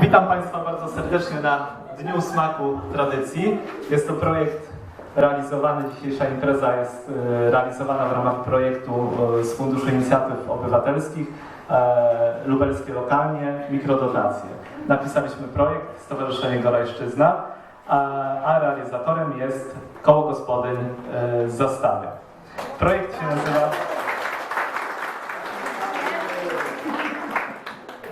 Witam Państwa bardzo serdecznie na Dniu Smaku Tradycji. Jest to projekt realizowany, dzisiejsza impreza jest e, realizowana w ramach projektu e, z Funduszu Inicjatyw Obywatelskich e, Lubelskie Lokalnie Mikrodotacje. Napisaliśmy projekt Stowarzyszenie Golajszczyzna, a, realizatorem jest Koło Gospodyń z Zastawia. Projekt się nazywa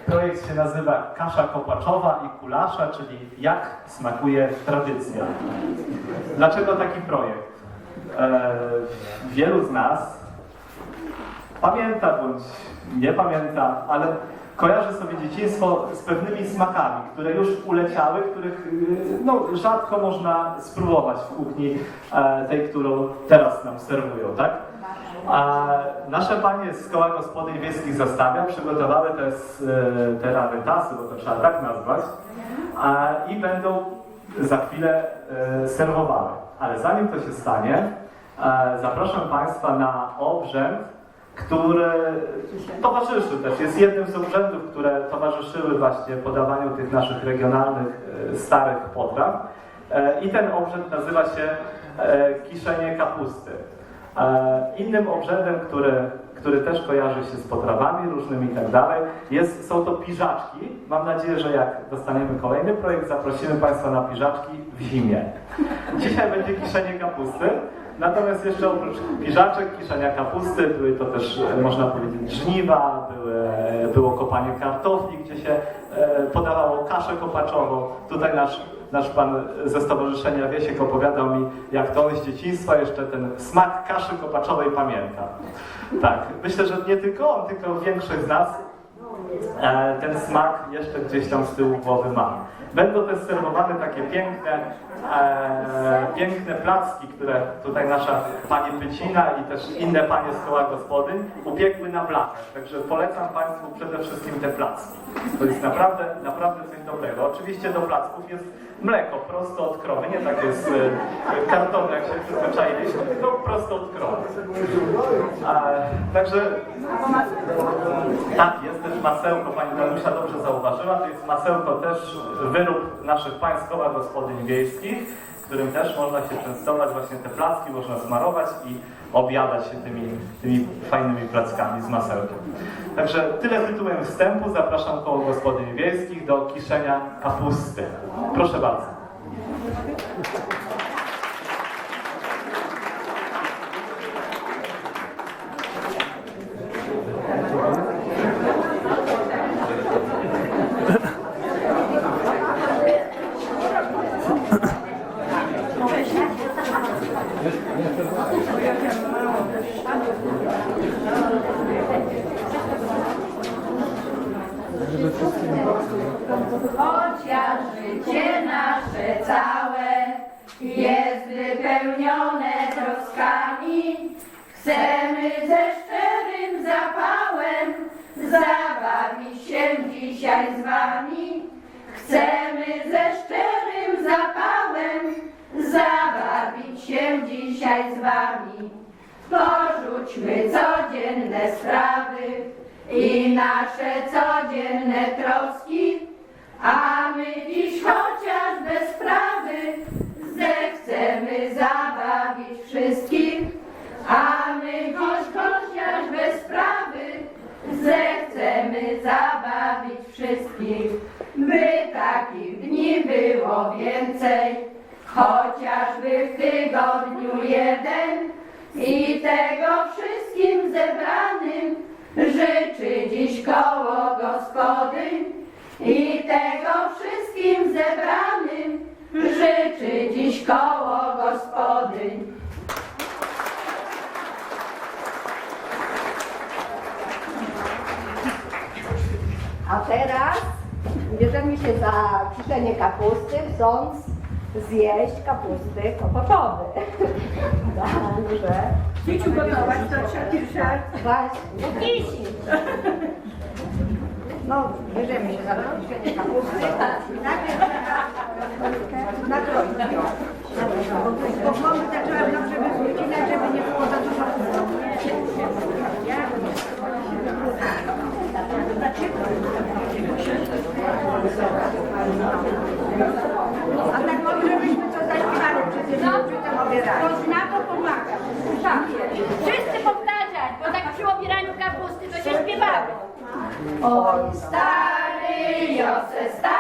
Projekt się nazywa Kasza Kopaczowa i Kulasza, czyli jak smakuje tradycja. Dlaczego taki projekt? E, wielu z nas pamięta bądź nie pamięta, ale kojarzy sobie dzieciństwo z pewnymi smakami, które już uleciały, których y, no, rzadko można spróbować w kuchni e, tej, którą teraz nam serwują, tak? A nasze panie z Koła Gospodyń Wiejskich Zastawia przygotowały te, e, te rarytasy, bo to trzeba tak nazwać, a, i będą za chwilę e, serwowały. Ale zanim to się stanie, e, zapraszam Państwa na obrzęd, który towarzyszy też, jest jednym z obrzędów, które towarzyszyły właśnie podawaniu tych naszych regionalnych, e, starych potraw. E, I ten obrzęd nazywa się e, kiszenie kapusty. E, Innym obrzędem, który, który też kojarzy się z potrawami różnymi i tak dalej, jest, są to piżaczki. Mam nadzieję, że jak dostaniemy kolejny projekt, zaprosimy Państwa na piżaczki w zimie. Dzisiaj będzie kiszenie kapusty. Natomiast jeszcze oprócz piżaczek, kiszenia kapusty, były to też, e, można powiedzieć, żniwa, były, było kopanie kartofli, gdzie się e, podawało kaszę kopaczową. Tutaj nasz, nasz pan ze Stowarzyszenia Wiesiek opowiadał mi, jak to on z dzieciństwa jeszcze ten smak kaszy kopaczowej pamięta. Tak, myślę, że nie tylko on, tylko większość z nas e, ten smak jeszcze gdzieś tam z tyłu głowy ma. Będą też serwowane takie piękne, e, piękne placki, które tutaj nasza pani Pycina i też inne panie z koła gospodyń upiekły na blachę. Także polecam Państwu przede wszystkim te placki. To jest naprawdę, naprawdę coś dobrego. Oczywiście do placków jest mleko prosto od krowy, nie takie z e, kartonu, jak się przyzwyczailiśmy, tylko prosto od krowy. E, także tak, jest też masełko, pani Danusia dobrze zauważyła, to jest masełko też wyrób naszych państwowych gospodyń wiejskich, którym też można się częstować, właśnie te placki można smarować i objadać się tymi, tymi fajnymi plackami z masełkiem. Także tyle tytułem wstępu, zapraszam koło gospodyń wiejskich do kiszenia kapusty. Proszę bardzo. Chociaż życie nasze całe jest wypełnione troskami, chcemy ze szczerym zapałem zabawić się dzisiaj z wami. Chcemy ze szczerym zapałem zabawić się dzisiaj z wami. Porzućmy codzienne sprawy i nasze codzienne troski, a my dziś chociaż bez sprawy zechcemy zabawić wszystkich, a my dziś chociaż bez sprawy zechcemy zabawić wszystkich, by takich dni było więcej, chociażby w tygodniu jeden i tego wszystkim zebranym życzy dziś koło gospodyń i tego wszystkim zebranym życzy dziś koło gospodyń. A teraz bierzemy się za kiszenie kapusty, chcąc zjeść kapusty kopoczowe. Także Dzieci gotować, to trzeba pierwsza. Was? Dzieci. No, bierzemy się za podniesienie. Najpierw na trójkę. Bo mamy zaczęłam dobrze wyzwyczina, żeby nie było za dużo kuchu. Dlaczego? To pomaga. Tak. Wszyscy powtarzać, bo tak przy obieraniu kapusty to się śpiewało. Oj, stary, Jose, stary.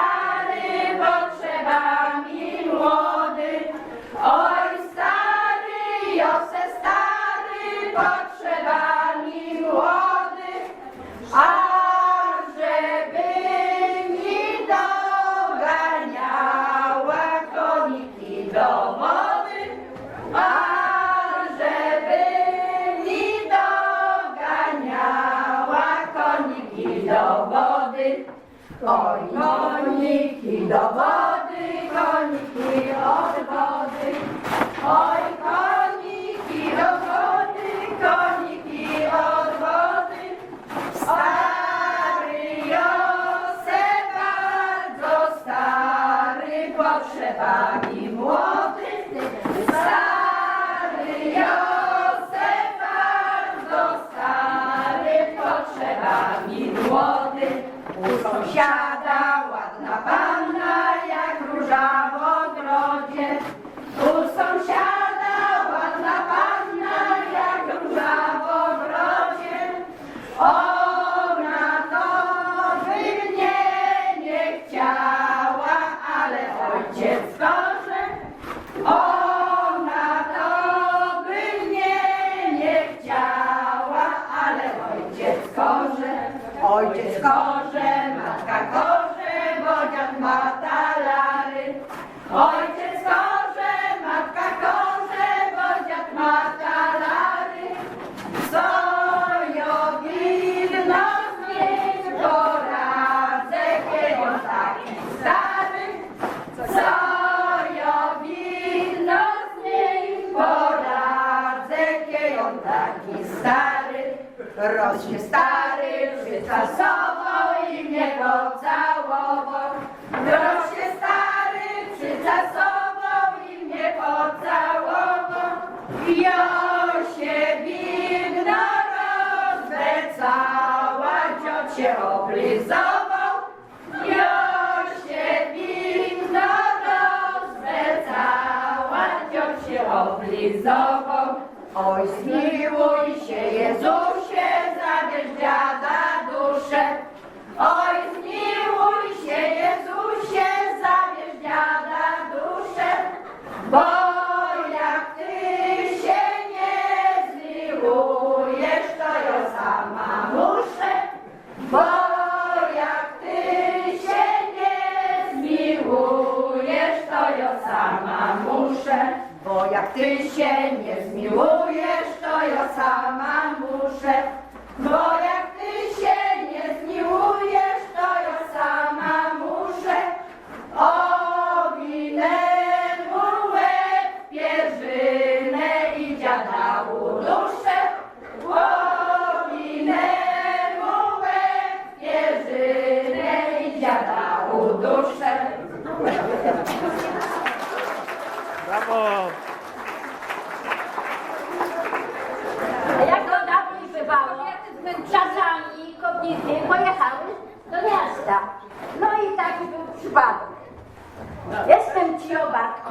Stary. Rośnie stary, przycasował i mnie pocałował. Rośnie stary, przycasował i mnie pocałował. Josie widno rozwecała, ciot się oblizował. Josie widno rozwecała, ciot się oblizował. Oj,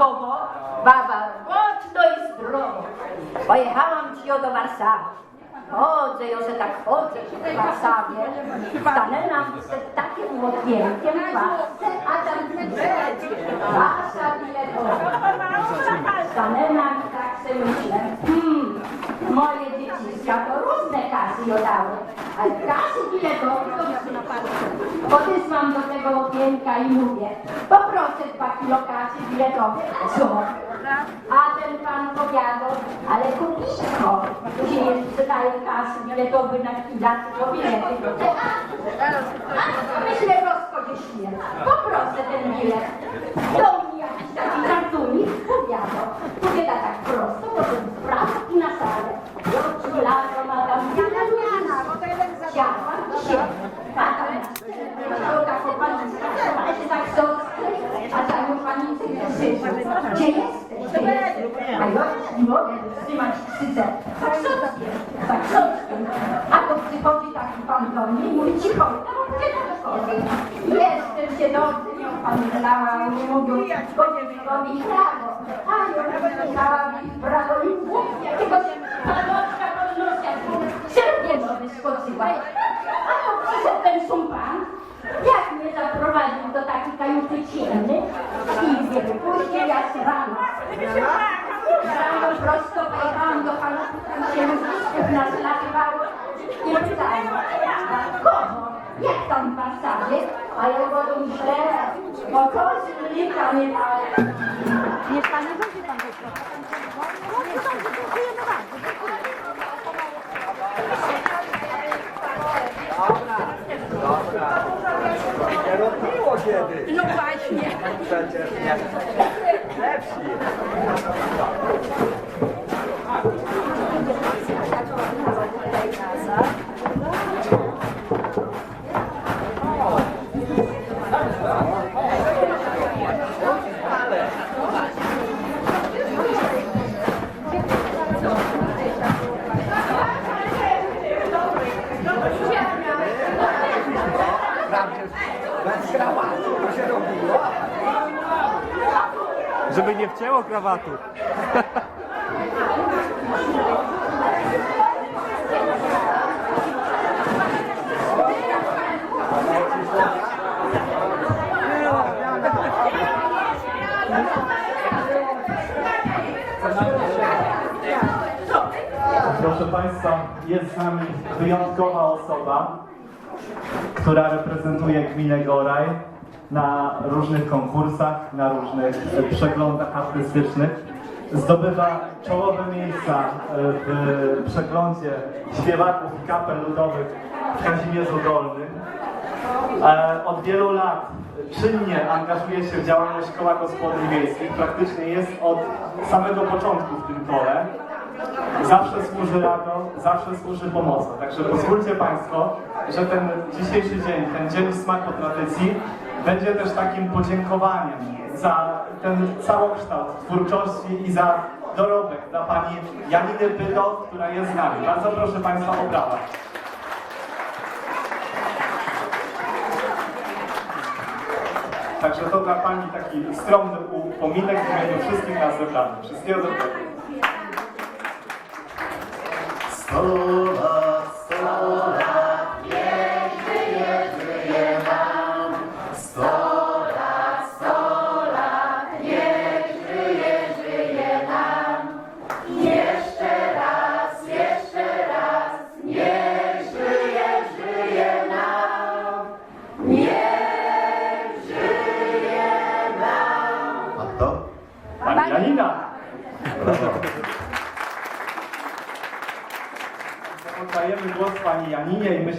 o Bartkowo, baba głośno i zdrowo. Pojechałam ci do Warszawy. Chodzę, ja se tak chodzę w Warszawie. Stanę nam przed takim okienkiem w łasce, a tam wasza biletowa. Stanę nam tak sobie myślę, hmm, moje dzieciska to różne kasy jodały, ale kasy biletowe to Podysłam do tego okienka i mówię, poproszę dwa kilo kasy biletowej, a co? A ten pan powiadał, ale kupisko, tu się jeszcze daje kasy biletowe na chwilę, to bilety. A, a myślę, rozchodzę śmierć, poproszę ten bilet. Do mnie jakiś taki żartunik powiadał, mówię tak, prosto, potem w prawo i na salę. Oczy lato, madam, Siadłam i się. A tam to taką paniczkę, ale się tak zostać, a za nią panicy krzyczy. Gdzie jesteś? Gdzie jesteś? A ja nie mogę wstrzymać krzycze. Saksowskiem, saksowskiem. A to przychodzi taki pan do mnie i mówi cicho, gdzie tam szkoły? Jeszcze się dobrze nią pomyślała, nie mówią, bo mi prawo. A ja myślała mi prawo i jakiego panoczka podnosia, średniego wyskoczyła. A to przyszedł ten szumpan, jak mnie zaprowadził do takiej kajuty ciemnej i mnie wypuścił, ja się. Rano prosto pojechałam do pana, tam się ludzików naslatywało i pytałem, a kogo? Jak tam w Warszawie? A ja go myślę, bo koźlika nie dałem. Niech pani weźmie pan. Dziękuję. Nie robiło kiedyś. No właśnie. Przecież nie. Lepsi. Wprawdzie bez krawatu to się robiło. Żeby nie wcięło krawatu. Proszę Państwa, jest z nami wyjątkowa osoba, która reprezentuje gminę Goraj na różnych konkursach, na różnych e, przeglądach artystycznych. Zdobywa czołowe miejsca e, w przeglądzie śpiewaków i kapel ludowych w Kazimierzu Dolnym. E, Od wielu lat czynnie angażuje się w działalność koła gospodyń wiejskich. Praktycznie jest od samego początku w tym kole. Zawsze służy radą, zawsze służy pomocą. Także pozwólcie Państwo, że ten dzisiejszy dzień, ten dzień smaku tradycji będzie też takim podziękowaniem za ten całokształt twórczości i za dorobek dla Pani Janiny Pydo, która jest z nami. Bardzo proszę Państwa o brawa. Także to dla Pani taki skromny upominek w imieniu wszystkich nas zebranych. Wszystkiego dobrego.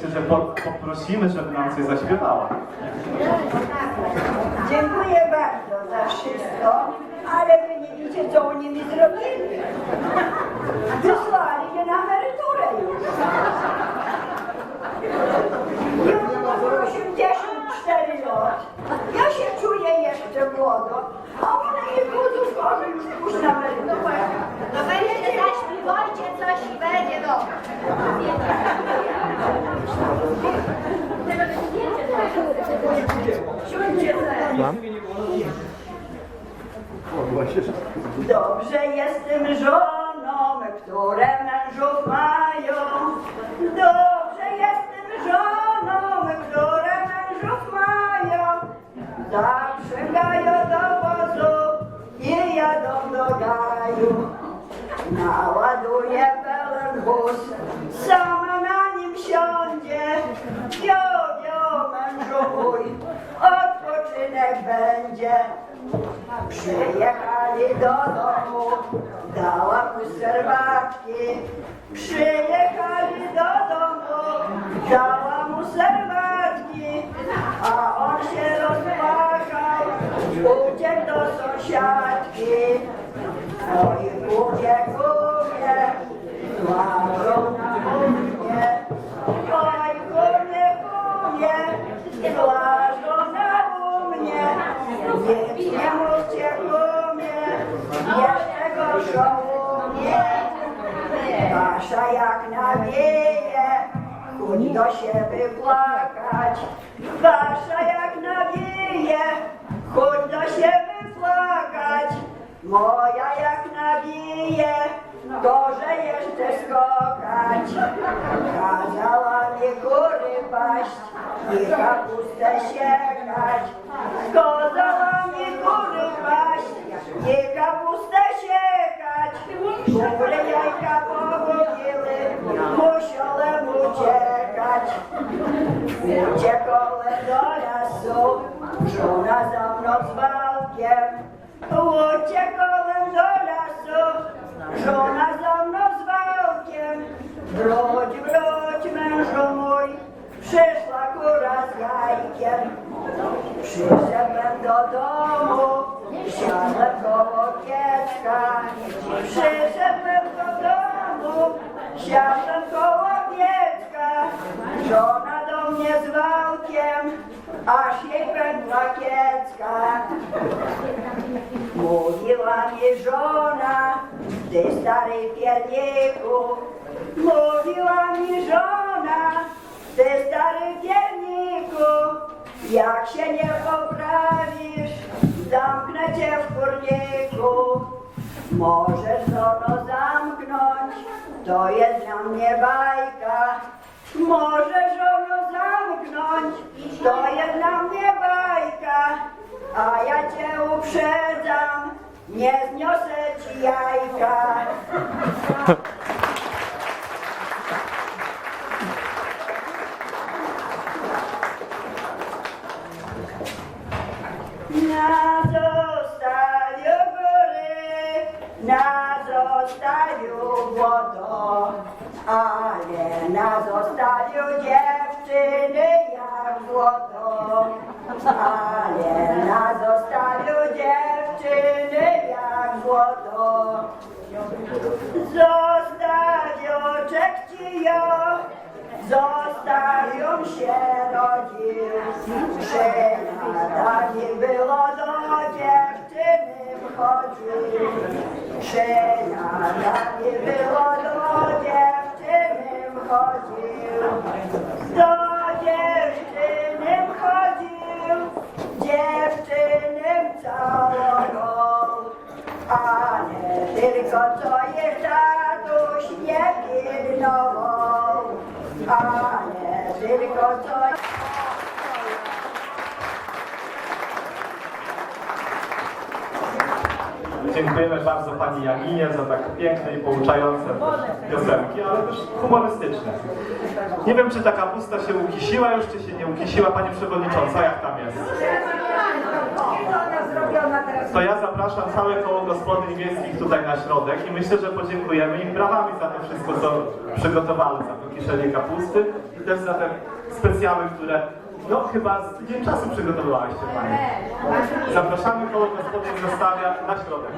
I że po, poprosimy, żeby nam coś zaśpiewała. Dziękuję bardzo za wszystko, ale wy nie wiecie, co oni mi zrobili. Wysłali mnie na emeryturę już. Już mam 84 lat. Ja się czuję jeszcze młodo, a one nie budzą szkoły już pójść na emeryturę. No będzie zaśpiewajcie coś i będzie dobrze. Dobrze jestem żoną, które mężów mają. Dobrze jestem żoną, które mężów mają. Zaprzęgają do wozu i jadą do gaju. Naładuje pełen wóz, sama na nim siądzie. Wio, wio, mężu mój, odpoczynek będzie. Przyjechali do domu, dała mu serwatki. Przyjechali do domu, dała mu serwatki. A on się rozpłakał, uciekł do sąsiadki. Oj, kupię, kupię, złapał na mnie. Oj, kupię, kupię, złapał sobą. Wasza jak nawieje, chudo siebie płakać. Wasza jak nawieje, chudo siebie płakać. Moja jak nawieje, gorzej jeszcze skokać. Kazała mi góry paść i kapustę siekać. Kazała mi góry paść i kapustę siekać. Góry jajka pogubiły, musiałem uciekać. Uciekłem do lasu, żona za mną z walkiem. Uciekłem do lasu, żona za mną z walkiem. Wróć, wróć mężu mój, przyszła kura z jajkiem. Przyszedłem do domu, siadłem koło piecka. Przyszedłem do domu, siadłem koło piecka. Żona do mnie z walkiem, aż jej pękła kiecka. Mówiła mi żona, ty stary pierniku. Mówiła mi żona, ty stary pierniku. Jak się nie poprawisz, zamknę cię w kurniku. Możesz żono zamknąć, to jest dla mnie bajka. Możesz żono zamknąć, to jest dla mnie bajka. A ja cię uprzedzam, nie zniosę ci jajka. Na ale na zostawiu dziewczyny jak złoto. Ale na zostawiu dziewczyny jak złoto. Zostawioczek ci jo, zostawią się rodził. Śniadanie było do dziewczyny wchodził. Śniadanie było do dziewczyny wchodził. Do Dziękujemy bardzo Pani Janinie za tak piękne i pouczające piosenki, ale też humorystyczne. Nie wiem, czy ta kapusta się ukisiła już, czy się nie ukisiła. Pani Przewodnicząca, jak tam jest? To ja zapraszam całe koło gospodyń wiejskich tutaj na środek i myślę, że podziękujemy im brawami za to wszystko, co przygotowali, za to kieszenie kapusty i też za te specjały, które no chyba z tydzień czasu przygotowywałyście Pani. Zapraszamy koło gospodyń zostawia na środek.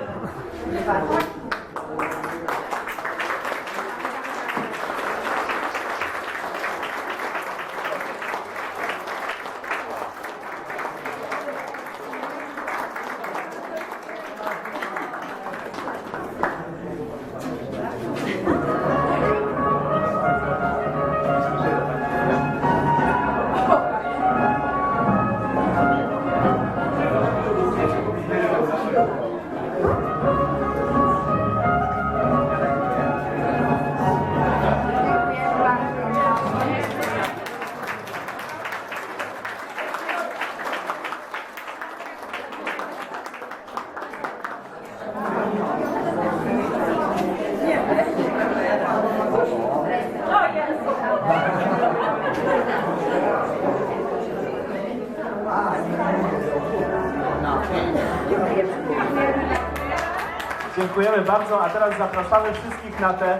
Dziękujemy bardzo, a teraz zapraszamy wszystkich na tę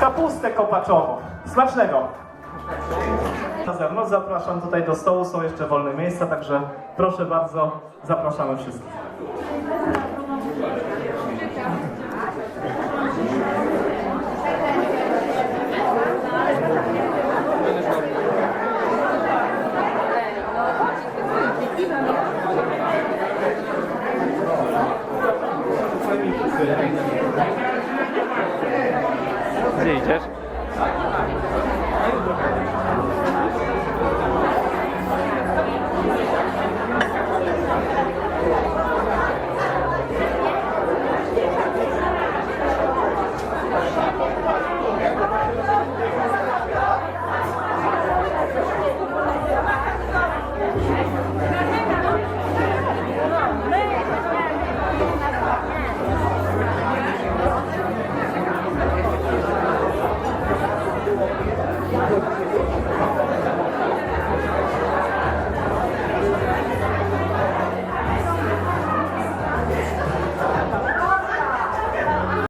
kapustę kopaczową. Smacznego! Na zewnątrz zapraszam tutaj do stołu, są jeszcze wolne miejsca, także proszę bardzo, zapraszamy wszystkich. Gdzie idziesz?